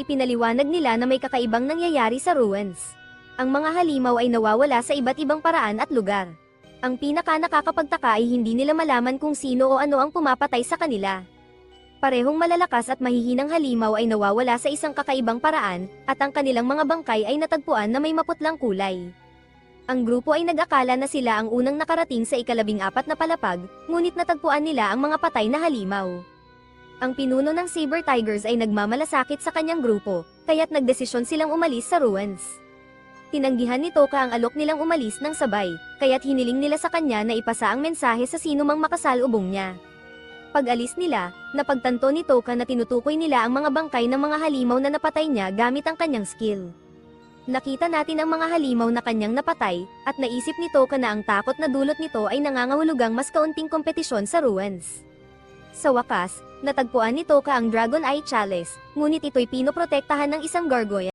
Ipinaliwanag nila na may kakaibang nangyayari sa ruins. Ang mga halimaw ay nawawala sa iba't ibang paraan at lugar. Ang pinaka nakakapagtaka ay hindi nila malaman kung sino o ano ang pumapatay sa kanila. Parehong malalakas at mahihinang halimaw ay nawawala sa isang kakaibang paraan, at ang kanilang mga bangkay ay natagpuan na may maputlang kulay. Ang grupo ay nag-akala na sila ang unang nakarating sa ikalabing apat na palapag, ngunit natagpuan nila ang mga patay na halimaw. Ang pinuno ng Saber Tigers ay nagmamalasakit sa kanyang grupo, kaya't nagdesisyon silang umalis sa ruins. Tinanggihan ni Toka ang alok nilang umalis ng sabay, kaya't hiniling nila sa kanya na ipasa ang mensahe sa sino mang makasalubong niya. Pag-alis nila, napagtanto ni Toka na tinutukoy nila ang mga bangkay ng mga halimaw na napatay niya gamit ang kanyang skill. Nakita natin ang mga halimaw na kanyang napatay, at naisip ni Toka na ang takot na dulot nito ay nangangahulugang mas kaunting kompetisyon sa ruins. Sa wakas, natagpuan ni Toka ang Dragon Eye Chalice, ngunit ito'y pinoprotektahan ng isang gargoyle